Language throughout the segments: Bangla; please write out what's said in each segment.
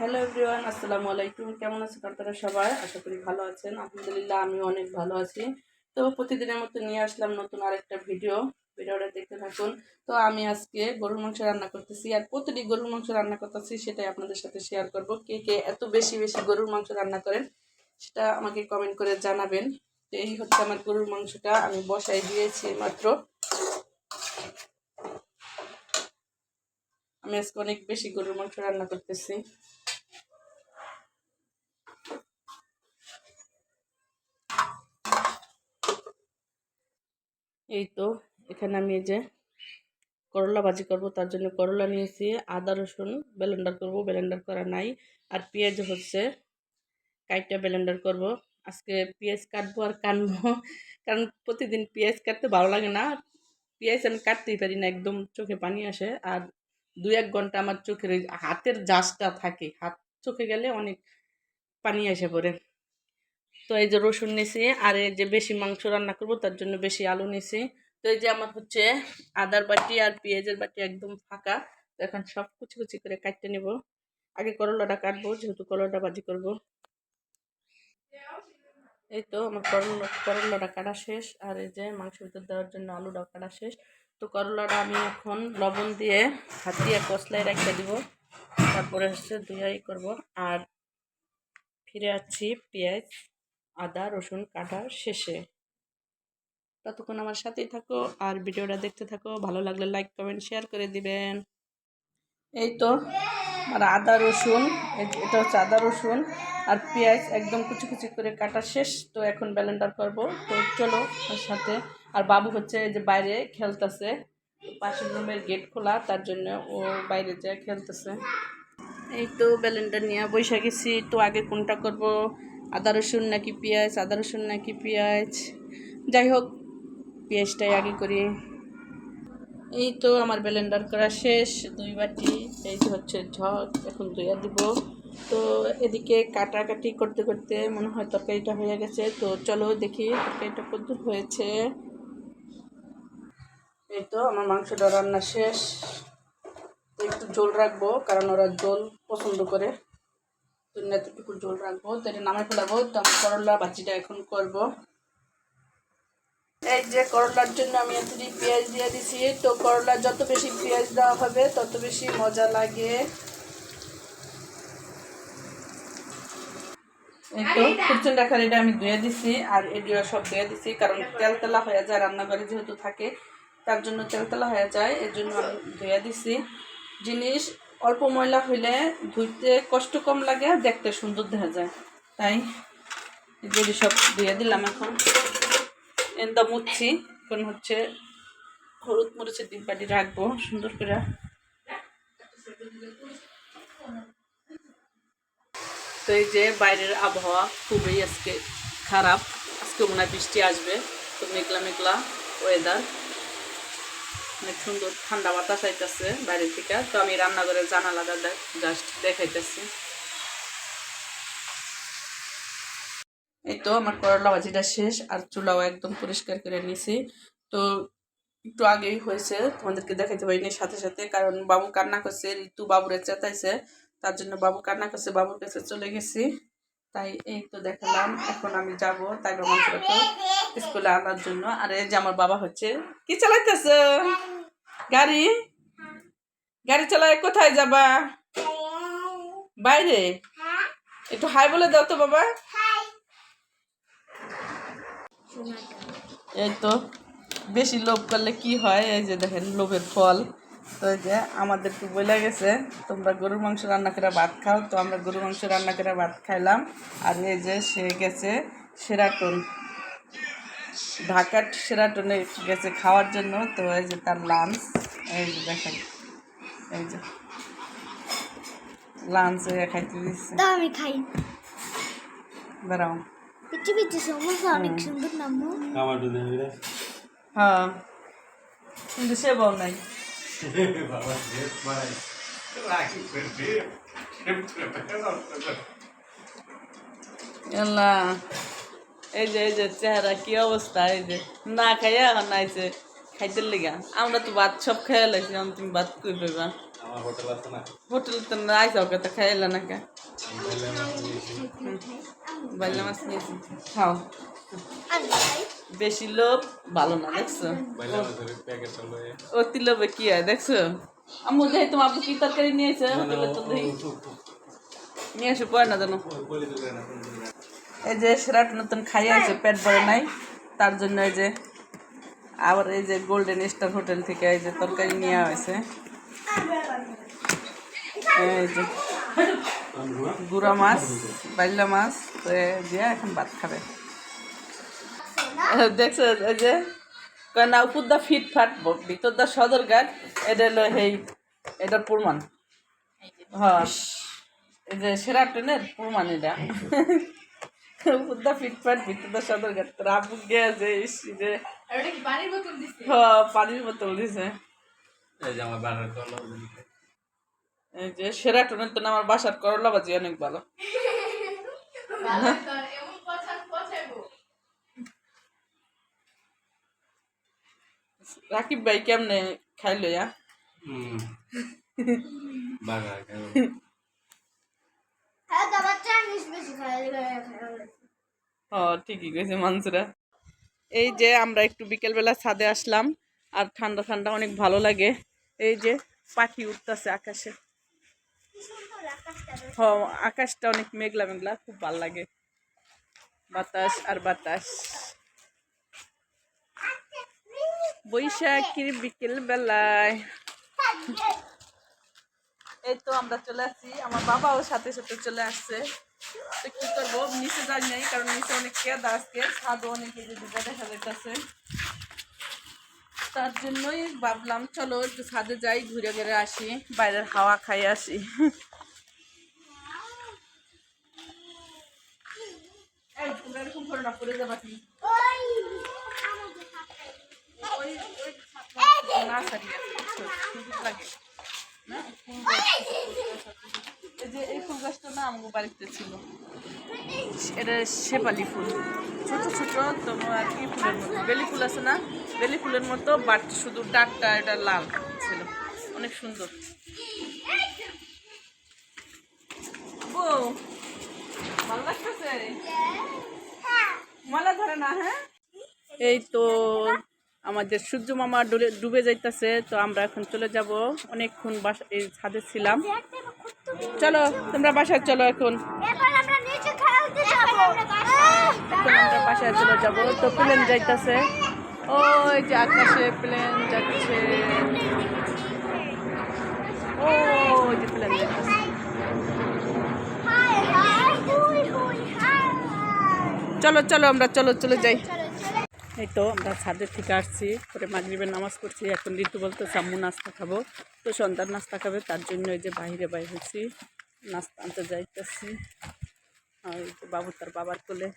হ্যালো এভরিওয়ান আসসালামু আলাইকুম। কেমন আছেন আপনারা সবাই? আশা করি ভালো আছেন। আলহামদুলিল্লাহ, আমিও অনেক ভালো আছি। তো প্রতিদিনের মতো নিয়ে আসলাম নতুন আরেকটা ভিডিও ভিডিওটা দেখতে থাকুন। তো আমি আজকে গরুর মাংস রান্না করতেছি। আর প্রতিটি গরুর মাংস রান্না করতেছি, সেটাই আপনাদের সাথে শেয়ার করব। কে কে এত বেশি বেশি গরুর মাংস রান্না করেন, সেটা আমাকে কমেন্ট করে জানাবেন। তো এই হচ্ছে আমার গরুর মাংসটা। আমি বসাই দিয়েছি মাত্র। আমি আজকে অনেক বেশি গরুর মাংস রান্না করতেছি। এই তো, এখানে আমি এই যে করলা ভাজি করব, তার জন্য করলা নিয়েছি, আদা, রসুন ব্লেন্ডার করব ব্লেন্ডার করা নাই, আর পেঁয়াজ হচ্ছে কাইটা ব্লেন্ডার করব। আজকে পেঁয়াজ কাটবো আর কাটবো কারণ প্রতিদিন পেঁয়াজ কাটতে ভালো লাগে না। পেঁয়াজ আমি কাটতেই পারি না, একদম চোখে পানি আসে, আর দু এক ঘণ্টা আমার চোখের হাতের জাসটা থাকে, হাত চোখে গেলে অনেক পানি এসে পড়ে। তো এই যে রসুন নিছি, আর এই যে বেশি মাংস রান্না করব, তার জন্য বেশি আলু নিছি। তো এই যে আমার হচ্ছে আদার বাটি আর পেঁয়াজের বাটি একদম ফাঁকা। তো এখন সব কুচি কুচি করে কাটতে নেব। আগে করলাটা কাটবো, যেহেতু করলাটা ভাজি করব। এই তো আমার করলা, করলাটা কাটা শেষ, আর এই যে মাংস ভিতর দেওয়ার জন্য আলুটাও কাটা শেষ। তো করলাটা আমি এখন লবণ দিয়ে হাত দিয়ে কষলায় রাখতে দিব। তারপরে হচ্ছে দুইয়াই করব। আর ফিরে আসছি পেঁয়াজ। আদা, রসুন কাটা শেষে। ততক্ষণ আমার সাথেই থাকো আর ভিডিওটা দেখতে থাকো। ভালো লাগলে লাইক কমেন্ট শেয়ার করে দিবেন। এই তো আর আদা, রসুন এটা হচ্ছে আদা, রসুন আর পেঁয়াজ একদম কুচি কুচি করে কাটা শেষ। তো এখন ব্যালেন্ডার করব। তো চলো ওর সাথে। আর বাবু হচ্ছে যে বাইরে খেলতেছে। পাশের রুমের গেট খোলা, তার জন্য ও বাইরে যায় খেলতেছে। এই তো ব্যালেন্ডার নিয়ে বৈশা গেছি। তো আগে কোনটা করব? আদা, রসুন নাকি পেঁয়াজ, আদা, রসুন নাকি পেঁয়াজ? যাই হোক, পেঁয়াজটাই আগে করি। এই তো আমার ব্লেন্ডার করা শেষ। দুই বাটি, এই হচ্ছে ঝক, এখন দুইয়া দিব। তো এদিকে কাটাকাটি করতে করতে মনে হয় তরকারিটা হয়ে গেছে। তো চলো দেখি তরকারিটা কতদূর হয়েছে। এই তো আমার মাংসটা রান্না শেষ। একটু জল রাখব, কারণ ওরা জল পছন্দ করে। তো এতটুকু জল রাখব তো এটা নামে ফেলাবো তো আমি করলা বাচিটা এখন করব। এই যে করলার জন্য আমি এতটি পেঁয়াজ দিয়ে দিছি তো করলা যত বেশি পেঁয়াজ দেওয়া হবে তত বেশি মজা লাগে। তো কুচন রাখার এটা আমি ধুয়ে দিছি আর এডিও সব ধুয়ে দিছি কারণ তেলতেলা হয়ে যায় রান্নাঘরে যেহেতু থাকে তার জন্য তেলতেলা হয়ে যায় এর জন্য আমি ধুয়ে দিছি। জিনিস অল্প ময়লা হইলে ধুইতে কষ্ট কম লাগে আর দেখতে সুন্দর দেখা যায়। তাই এগুলি সব ধুয়ে দিলাম এখন। এন্দা মুচ্ছি, এখন হচ্ছে হলুদ মরিচের ডিব্বাটি রাখব সুন্দর করে। তো এই যে বাইরের আবহাওয়া খুবই আজকে খারাপ। আজকে মনে বৃষ্টি আসবে, তো মেঘলা মেঘলা ওয়েদার অনেক সুন্দর ঠান্ডা বাতাস আইতেছে বাইরে থেকে, তো আমি রান্নাঘরের জানালাটা জাস্ট দেখাইতেছি। এই তো আমার করলা ভাজিটা শেষ, আর চুলাও একদম পরিষ্কার করে নিয়েছি তো একটু আগেই হয়েছে, তোমাদেরকে দেখাইতে পারিনি সাথে সাথে, কারণ বাবু কান্না করছে, ঋতু বাবুরে চেতাইছে তার জন্য বাবু কান্না করছে, বাবুর কাছে চলে গেছি। তাই এই তো দেখালাম, এখন আমি যাব, তাই মাংসটাকে স্কুলে আনার জন্য। আর, এই যে আমার বাবা হচ্ছে, কি চালাইতেছে? গাড়ি? গাড়ি চালায় কোথায় যাবা? বাইরে? একটু হাই বলে দাও তো বাবা। এই তো, বেশি লোভ করলে কি হয়? এই যে দেখেন, লোভের ফল। তো এই যে আমাদের তো বলে গেছে, তোমরা গরুর মাংস রান্না করে ভাত খাও। তো আমরা গরুর মাংস রান্না করে ভাত খাইলাম। আর এই যে সে গেছে সেরাটন ঢাকার সেরাটনে গেছে খাওয়ার জন্য। তো এই যে তার লাঞ্চ এই যে দেখেন এই যে লাঞ্চ খাইতে দিচ্ছে। তা আমি খাই। বেড়াও পিচ্ছি পিচ্ছি সমোসা অনেক সুন্দর নাম হ্যাঁ কিন্তু সে বল নাই। বাবা আল্লাহ এই যে এই যে চেহারা কি অবস্থা? এই যে না খাইয়া এখন আইছে খাইতে লেগা আমরা তো ভাত সব খাইয়া লাগছি তুমি ভাত কই পাইবা? হোটেল আছে না। তো নাই যাও তো খাইলে না কে? বাইলা মাছ নিয়েছি। খাও। বেশি লোভ ভালো না দেখছ। অতি লোভে কি হয় দেখছ? আম্মু দেখি তোমার আব্বু কি তরকারি নিয়েছে? হোটেলে তো দেখি নিয়ে এসে পয় না জানো। এই যে সেরাট নতুন খাইয়ে আছে পেট ভরে নাই। তার জন্য এই যে আবার এই যে গোল্ডেন স্টার হোটেল থেকে এই যে তরকারি নেওয়া হয়েছে এই যে গুড়া মাছ বাইলা মাছ দিয়ে এখন ভাত খাবে। দেখছ এই যে না উপর দা ফিট ফাট ভিতর দা সদর ঘাট এটা হলো এই এটার প্রমাণ। হ্যাঁ এই যে সেরাটনের প্রমাণ এটা। উপর দা ফিট ফাট ভিতর দা সদর ঘাট। তোর আপু গিয়েছে ইস যে হ্যাঁ পানির বোতল দিছে? এই যে আমার বানার কল এই যে সেরাটনের তো না আমার বাসার করলা বাজি অনেক ভালো। রাকিব ভাই কেমনে খাইলো ইয়া? হুম। বাগা খাব হ্যাঁ দাবার চাইনিজ বেশি খাই ও, ঠিকই কইছে মানসুরা। এই যে আমরা একটু বিকেলবেলা ছাদে আসলাম, আর ঠান্ডা ঠান্ডা অনেক ভালো লাগে। এই যে পাখি উঠতেছে আকাশে। হ, আকাশটা অনেক মেঘলা মেঘলা, খুব ভালো লাগে। বাতাস আর বাতাস। বৈশাখীর বিকেল বেলায় এই তো আমরা চলে আসছি আমার বাবাও সাথে সাথে চলে আসছে। তো কি করব নিচে যাই নাই, কারণ নিচে অনেক কেদা আজকে ছাদও অনেক যে দেখা যাইতেছে। তার জন্যই ভাবলাম, চলো একটু ছাদে যাই, ঘুরে ঘুরে আসি, বাইরের হাওয়া খাই আসি এই, তোমরা এরকম করো না, পড়ে যাবা কি? ওই- ওই ছাদটা নার্সারি আছে, বুঝছ? সুন্দর লাগে। না? ফুল গাছ, এই যে এই ফুল গাছটা না আমাকে বাড়িতে ছিল। এটা শেপালি ফুল। ছোট ছোট তোমার কি ফুলের মতো। বেলি ফুল আছে না? বেলি ফুলের মতো, বাট শুধু ডাকটা এটা লাল ছিল। অনেক সুন্দর। বউ ভালো লাগতেছে মালা ধরে না হ্যাঁ? এই তো আমাদের সূর্য মামা ডুবে ডুবে যাইতেছে, তো আমরা এখন চলে যাব। অনেকক্ষণ বাসা এই ছাদে ছিলাম। চলো তোমরা বাসায় চলো এখন। আমরা নিচে খেলতে যাব। এখন আমরা বাসায় চলে যাব। তো প্লেন যাইতেছে। ওই যে আকাশে প্লেন যাচ্ছে ওই যে প্লেন যাইতেছে। হাই হাই হুই হুই হাই। চলো চলো আমরা চলো চলে যাই। এই তো আমরা ছাদের থেকে আসছি, পরে মাগরিবের নামাজ পড়ছি, এখন ঋতু বলতে আম্মু নাস্তা খাব। তো সন্ধ্যার নাস্তা খাবে, তার জন্য এই যে বাইরে বাইরে হচ্ছি নাস্তা আনতে যাইতেছি। আর এই যে বাবু তার বাবার কোলে।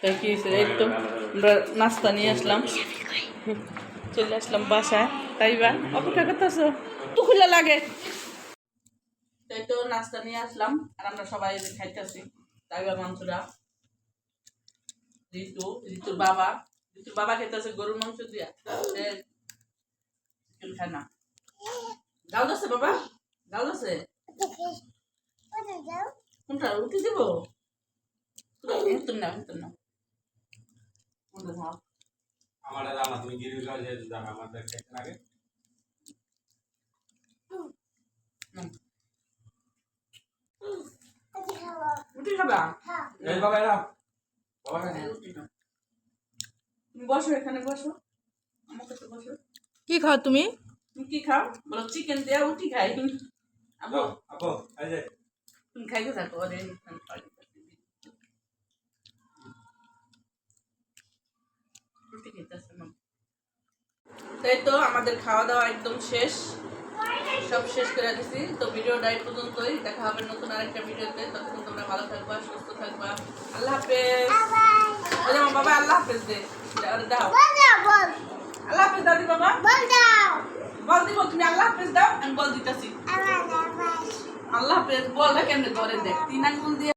তাই কি হয়েছে? এই তো আমরা নাস্তা নিয়ে আসলাম। চলে আসলাম বাসায়। তাই বা? অপেক্ষা করতেছো তো খুলে লাগে। তাই তো নাস্তা নিয়ে আসলাম, আর আমরা সবাই খাইতেছি। তাই বা মাংসরা ঋতু ঋতুর বাবা ঋতুর বাবা খেতেছে গরুর মাংস দিয়া। চিকেন খায় না। গাল দছে বাবা? গাল দছে কোনটা রুটি দিব? না না আমার তুমি গিরি যাও যে জানা আমাদের খেতে লাগে হুম। কোথায় খাব। হ্যাঁ। বাবা এরা বসো এখানে বসো। আমার কাছে বসো। কি খাও তুমি? তুমি কি খাও? বলো চিকেন দেয়া রুটি খাই। আবু। তুমি খাই। তাই তো আমাদের খাওয়া দাওয়া একদম শেষ। সব শেষ করে দিছি। তো ভিডিওটা এই পর্যন্তই। দেখা হবে নতুন আরেকটা ভিডিওতে। ততক্ষণ তোমরা ভালো থাকবা সুস্থ থাকবা। আল্লাহ হাফেজ। আমার বাবা আল্লাহ হাফেজ দে। দাও। আল্লাহ হাফেজ দাদি বাবা। বল দিব তুমি আল্লাহ হাফেজ দাও। আমি বল দিতেছি। আল্লাহ হাফেজ। বল না কেমনে করে দেখ? তিন আঙ্গুল দিয়ে